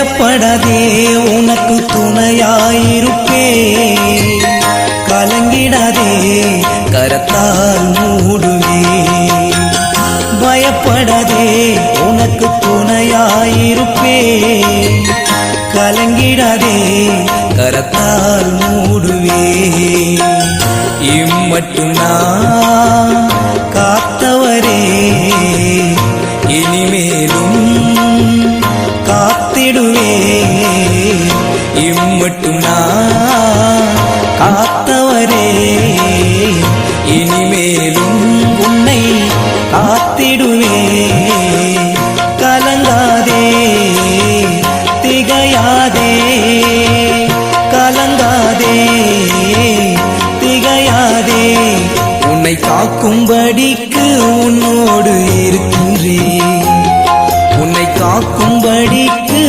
பயப்படாதே உனக்கு துணையாயிருப்பே கலங்கிடாதே கரத்தால் மூடுவே. பயப்படாதே உனக்கு துணையாயிருப்பே. கலங்கிடாதே கரத்தால் மூடுவே. இம்மட்டும் நான் மட்டும் நான் காத்தவரே. இனிமேலும் உன்னை காத்திடுவே. கலங்காதே திகையாதே. கலங்காதே திகையாதே. உன்னை காக்கும்படிக்கு உன்னோடு இருக்கின்றே உன்னை காக்கும்படிக்கு